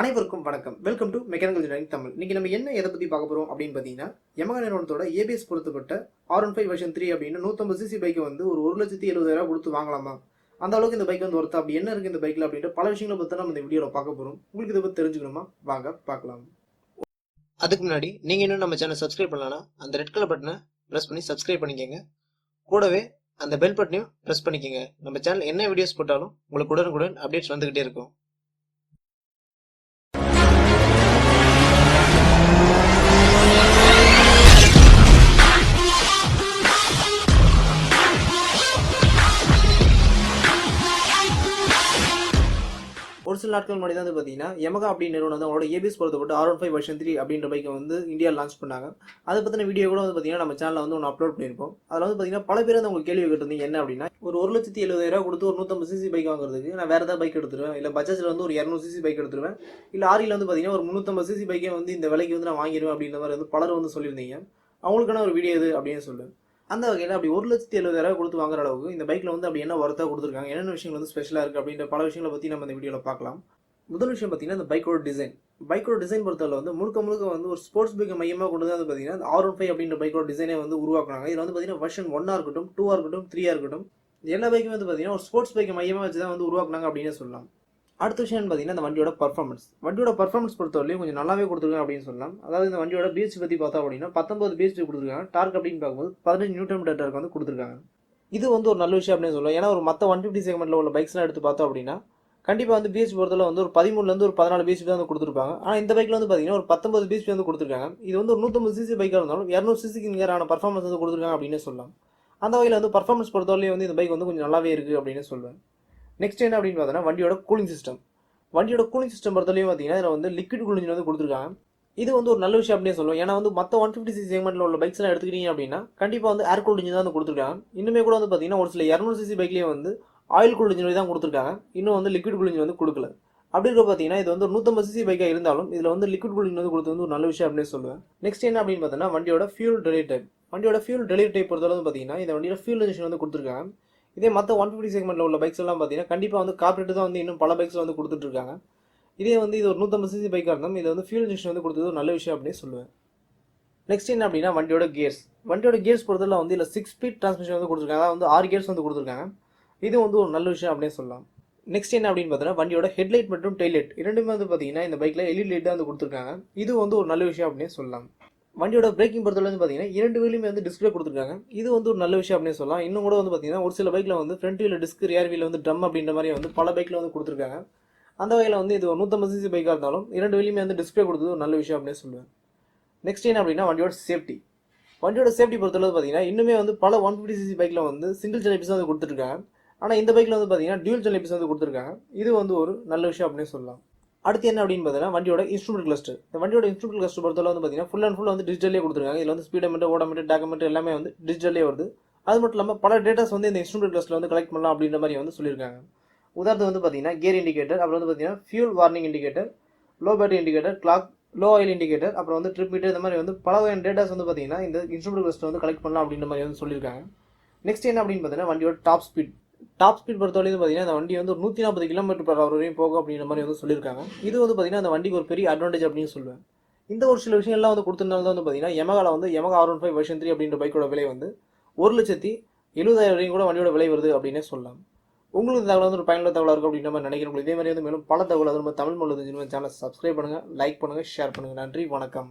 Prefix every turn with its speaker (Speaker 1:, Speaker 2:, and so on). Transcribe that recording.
Speaker 1: அனைவருக்கும் வணக்கம். Welcome to mechanical engineering Tamil இன்னைக்கு நம்ம என்ன எதை பற்றி பார்க்க போகிறோம் அப்படின்னு பார்த்தீங்கன்னா யமகா நிறுவனத்தோட ஏபிஎஸ் பொருத்தப்பட்ட R one five version three அப்படின்னு நூற்றம்பது சிசி பைக்கை வந்து ஒரு ஒரு லட்சத்தி எழுபதாயிரம் கொடுத்து வாங்கலாமா? அந்த அளவுக்கு இந்த பைக் வந்து ஒருத்தா அப்படி என்ன இருக்குது இந்த பைக்கில் அப்படின்ற பல விஷயங்களை பற்றி நம்ம இந்த வீடியோவில் பார்க்க போகிறோம் உங்களுக்கு இதை பற்றி தெரிஞ்சுக்கணுமா? வாங்க பார்க்கலாம். அதுக்கு முன்னாடி நீங்கள் இன்னும் நம்ம சேனல் சப்ஸ்கிரைப் பண்ணலனா அந்த ரெட் கலர் பட்டனை பிரஸ் பண்ணி சப்ஸ்கிரைப் பண்ணிக்கோங்க. கூடவே அந்த பெல் பட்டனையும் ப்ரெஸ் பண்ணிக்கோங்க. நம்ம சேனல் என்ன வீடியோஸ் போட்டாலும் உங்களுக்கு உடனுக்குடன் அப்டேட்ஸ் வந்துக்கிட்டே இருக்கும். சில நாட்கள் முன்னாடி தான் வந்து பார்த்தீங்கன்னா எமகா அப்படின்னு நிறுவனம் வந்து அவங்களோட ABS பொறுத்தப்பட்டு R one five version three அப்படின்ற பைக்கை வந்து இந்தியா லான்ச் பண்ணாங்க. அதை பற்றின வீடியோ கூட வந்து பார்த்தீங்கன்னா நம்ம சேனலில் வந்து ஒன்று அப்லோட் பண்ணியிருப்போம். அதில் வந்து பார்த்தீங்கன்னா பல பேர் வந்து உங்களுக்கு கேள்வி கேட்டிருந்தீங்க என்ன அப்படின்னா ஒரு ஒரு லட்சத்தி எழுபதாயிரம் கொடுத்து ஒரு நூற்றம்பது சிசி பைக் வாங்குறதுக்கு நான் வேறு ஏதாவது பைக் எடுத்துருவேன். இல்லை பஜாஜில் வந்து ஒரு இரநூறு சிசி பைக் எடுத்துருவேன். இல்லை ஆரியில் வந்து பார்த்தீங்கன்னா ஒரு முந்நூற்றம்பது சிசி பைக்கே வந்து இந்த விலைக்கு வந்து நான் வாங்கிடுவேன் அப்படின்ற மாதிரி வந்து பலர் வந்து சொல்லியிருந்தீங்க. அவங்களுக்கான ஒரு வீடியோ இது அப்படின்னு சொல்லுவேன். அந்த வகையில் அப்படி ஒரு லட்சத்தி எழுபதாயிரம் கொடுத்து வாங்குற அளவுக்கு இந்த பைக்கில் வந்து அப்படி என்ன ஒர்த்தாக கொடுத்துருக்காங்க? என்னென்ன விஷயங்கள் வந்து ஸ்பெஷலாக இருக்குது அப்படின்ற பல விஷயங்களை பற்றி நம்ம இந்த வீடியோவில் பார்க்கலாம். முதல் விஷயம் பார்த்தீங்கன்னா இந்த பைக்கோட டிசைன் பைக்கோட டிசைன் பொறுத்தவரை வந்து முழுக்க முழுக்க வந்து ஒரு ஸ்போர்ட்ஸ் பைக்கை மையமாக கொண்டு தான் வந்து பார்த்தீங்கன்னா ஆர் ஒன் ஃபைவ் அப்படின்ற பைக்கோட டிசைனே வந்து உருவாக்குனாங்க இதில் வந்து பார்த்தீங்கன்னா வெர்ஷன் ஒன்னாக இருக்கட்டும் டூவாக இருக்கட்டும் த்ரீயாக இருக்கட்டும் எல்லா பைக்குமே வந்து பார்த்தீங்கன்னா ஒரு ஸ்போர்ட்ஸ் பைக்கை மையமாக வச்சு தான் வந்து உருவாக்குனாங்க அப்படின்னு சொல்லலாம். அடுத்த விஷயம்னு பார்த்தீங்கன்னா இந்த வண்டியோட பர்ஃபார்மன்ஸ் வண்டியோட பர்ஃபார்மன்ஸ் பொறுத்தவரையும் கொஞ்சம் நல்லாவே கொடுத்துருக்காங்க அப்படின்னு சொல்லலாம். அதாவது இந்த வண்டியோட பிஹெச் பற்றி பார்த்தோம் அப்படின்னா பத்தொம்பது பிஹெச் கொடுத்துருக்காங்க. டார்க் அப்படின்னு பார்க்கும்போது பதினஞ்சு நியூட்டன் மீட்டர் வந்து கொடுத்துருக்காங்க. இது வந்து ஒரு நல்ல விஷயம் அப்படின்னு சொல்லலாம். ஏன்னா ஒரு மற்ற ஒன் ஃபிஃப்டி செக்மெண்ட்டில் உள்ள பைக்ஸ்லாம் எடுத்து பார்த்தோம் அப்படின்னா கண்டிப்பாக வந்து பிஹெச் பொறுத்தவரை வந்து ஒரு பதிமூணுலேருந்து ஒரு பதினாலு பிஹெச் தான் வந்து கொடுத்துருப்பாங்க. ஆனால் இந்த பைக்கில் வந்து பார்த்தீங்கன்னா ஒரு பத்தொம்பது பிஹெச் வந்து கொடுத்துருக்காங்க. இது வந்து ஒரு நூற்றம்பது சிசி பைக்காக இருந்தாலும் இரநூறு சிசிக்கு நிகரான பர்ஃபார்மன்ஸ் வந்து கொடுத்துருக்காங்க அப்படின்னு சொல்லலாம். அந்த வகையில் வந்து பர்ஃபார்மன்ஸ் பொறுத்தவரையும் வந்து இந்த பைக் வந்து கொஞ்சம் நல்லாவே இருக்குது அப்படின்னு சொல்லுவேன் நெக்ஸ்ட் என்ன அப்படின்னு பார்த்தோன்னா வண்டியோட கூலிங் சிஸ்டம் வண்டியோட கூலிங் சிஸ்டம் பொறுத்தவரையும் பார்த்தீங்கன்னா இதில் வந்து லிக்விட் கூலிங் வந்து கொடுத்துருக்காங்க. இது வந்து ஒரு நல்ல விஷயம் அப்படின்னு சொல்லுவோம். ஏன்னா வந்து மற்ற ஒன் ஃபிஃப்டி சிசி செக்மெண்ட்டில் உள்ள பைக்ஸ்லாம் எடுத்துக்கிட்டீங்க அப்படின்னா கண்டிப்பாக வந்து ஏர் கூல் இன்ஜின் தான் வந்து கொடுத்துருக்காங்க. இன்னுமே கூட வந்து பார்த்தீங்கன்னா ஒரு சில இரநூறு சிசி பைக்லேயே வந்து ஆயில் கூல் இன்ஜின் தான் கொடுத்துருக்காங்க. இன்னும் வந்து லிக்விட் கூல் இன்ஜின் வந்து கொடுக்கல. அப்படி இருக்க பார்த்தீங்கன்னா இது வந்து நூற்றம்பது சிசி பைக்காக இருந்தாலும் இதில் வந்து லிக்விட் கூலிங் வந்து கொடுத்து வந்து ஒரு நல்ல விஷயம் அப்படின்னு சொல்லுவேன். நெக்ஸ்ட் என்ன அப்படின்னு பார்த்தீங்கன்னா வண்டியோட ஃபியூல் டெலிவரி டைப் வண்டியோட ஃபியூல் டெலிவரி டைப் பொறுத்தளவு பார்த்தீங்கன்னா இந்த வண்டியோட ஃபியூல் இன்ஜின் வந்து கொடுத்துருக்காங்க. இதே மற்ற ஒன் ஃபிஃப்டி செக்மெண்ட்டில் உள்ள பைக்ஸ் எல்லாம் பார்த்தீங்கன்னா கண்டிப்பாக வந்து கார்பரேட் தான் வந்து இன்னும் பல பைக்ஸில் வந்து கொடுத்துட்ருக்காங்க. இதே வந்து இது ஒரு நூற்றம்பது சிசி பைக்காக இருந்தாலும் இது வந்து ஃபியூல் இன்ஜெக்ஷன் வந்து கொடுத்தது ஒரு நல்ல விஷயம் அப்படின்னு சொல்லுவேன். நெக்ஸ்ட் என்ன அப்படின்னா வண்டியோட கியர்ஸ் வண்டியோட கியர்ஸ் பொறுத்தவரை வந்து இல்லை சிக்ஸ் ஸ்பீட் டிரான்ஸ்மிஷன் வந்து கொடுத்துருக்காங்க. அதாவது வந்து ஆறு கியர்ஸ் வந்து கொடுத்துருக்காங்க. இது வந்து ஒரு நல்ல விஷயம் அப்படின்னு சொல்லலாம். நெக்ஸ்ட் என்ன அப்படின்னு பார்த்தீங்கன்னா வண்டியோட ஹெட்லைட் மற்றும் டெய்லைட் இரண்டுமே வந்து பார்த்தீங்கன்னா இந்த பைக்கில் எல்இடி லைட் தான் வந்து கொடுத்துருக்காங்க. இது வந்து ஒரு நல்ல விஷயம் அப்படின்னு சொல்லலாம். வண்டியோட பிரேக்கிங் பொறுத்தவரை வந்து பார்த்தீங்கன்னா இரண்டு வீலுமே வந்து டிஸ்பிளே கொடுத்துருக்காங்க. இது வந்து ஒரு நல்ல விஷயம் அப்படின்னு சொல்லலாம். இன்னும் கூட வந்து பார்த்தீங்கன்னா ஒரு சில பைக்கில் வந்து front wheel disc rear wheel வந்து ட்ரம் அப்படின்ற மாதிரி வந்து பல பைக்கில் வந்து கொடுத்துருக்காங்க. அந்த வகையில் வந்து இது ஒரு நூற்றம்பது சிசி பைக்காக இருந்தாலும் இரண்டு வீலுமே வந்து டிஸ்பிளே கொடுத்தது ஒரு நல்ல விஷயம் அப்படின்னு சொல்லுவேன். நெக்ஸ்ட் என்ன அப்படின்னா வண்டியோட சேஃப்டி வண்டியோட சேஃப்டி பொறுத்தளவு பார்த்தீங்கன்னா இன்னுமே வந்து பல ஒன் ஃபிஃப்டி சிசி பைக்கில் வந்து சிங்கிள் ஜெனபிஸ் வந்து கொடுத்துருக்காங்க. ஆனால் இந்த பைக்கில் வந்து பார்த்தீங்கன்னா டியூல் ஜெனபிஸ் வந்து கொடுத்துருக்காங்க. இது வந்து ஒரு நல்ல விஷயம் அப்படின்னு சொல்லலாம். அடுத்து என்ன அப்படின்னு பார்த்தீங்கன்னா வண்டியோட இன்ஸ்ட்ருமெண்ட் கிளஸ்டர் இந்த வண்டியோட இன்ஸ்ட்ருமெண்ட் கிளஸ்டர் பொறுத்தவரை வந்து பார்த்தீங்கன்னா ஃபுல் அண்ட் ஃபுல் வந்து டிஜிட்டலே கொடுத்துருக்காங்க. இதில் வந்து ஸ்பீடோமீட்டர் ஓடோமீட்டர் டாக்குமெண்ட் எல்லாமே வந்து டிஜிட்டலே வருது. அது மட்டும் இல்லாமல் பல டேட்டாஸ் வந்து இந்த இன்ஸ்ட்ருமெண்ட் கிளஸ்டர் வந்து கலெக்ட் பண்ணலாம் அப்படின்ற மாதிரி வந்து சொல்லியிருக்காங்க. உதாரணத்துக்கு வந்து பார்த்தீங்கன்னா கியர் இண்டிகேட்டர் அப்புறம் வந்து பார்த்தீங்கன்னா fuel warning indicator low battery indicator clock low oil indicator அப்புறம் வந்து ட்ரிப் மீட்டர் இந்த மாதிரி வந்து பல வகையான டேட்டாஸ் வந்து பார்த்தீங்கன்னா இந்த இன்ஸ்ட்ருமெண்ட் கிளஸ்டர் வந்து கலெக்ட் பண்ணலாம் அப்படின்ற மாதிரி வந்து சொல்லியிருக்காங்க. நெக்ஸ்ட் என்ன அப்படின்னு பார்த்தீங்கன்னா வண்டியோட டாப் ஸ்பீட் டாப் ஸ்பீட் பொறுத்தவரைக்கும் பார்த்தீங்கன்னா அந்த வண்டி வந்து ஒரு நூற்றி நாற்பது கிலோமீட்டர் பர் ஹவர் வரையும் போகும் அப்படின்ற மாதிரி வந்து சொல்லியிருக்காங்க. இது வந்து பார்த்தீங்கன்னா அந்த வண்டிக்கு ஒரு பெரிய அட்வான்டேஜ் அப்படின்னு சொல்லுவேன். இந்த ஒரு சில விஷயங்கள்லாம் வந்து கொடுத்துருந்தாலும் தான் வந்து பார்த்தீங்கன்னா Yamaha வந்து Yamaha R one five version three அப்படின்ற பைக்கோட விலை வந்து ஒரு லட்சத்தி எழுபதாயிரம் வரையும் கூட வண்டியோட விலை வருது அப்படின்னே சொல்லலாம். உங்களுக்கு தகவல் வந்து ஒரு பயனுள்ள தகவலாக இருக்கும் அப்படின்ற மாதிரி நினைக்கிறேன். உங்களுக்கு இதே மாதிரி வந்து மேலும் பல தகவல் அது நம்ம தமிழ் மொழி சேனல் சப்ஸ்கிரைப் பண்ணுங்கள் லைக் பண்ணுங்கள் ஷேர் பண்ணுங்கள் நன்றி வணக்கம்.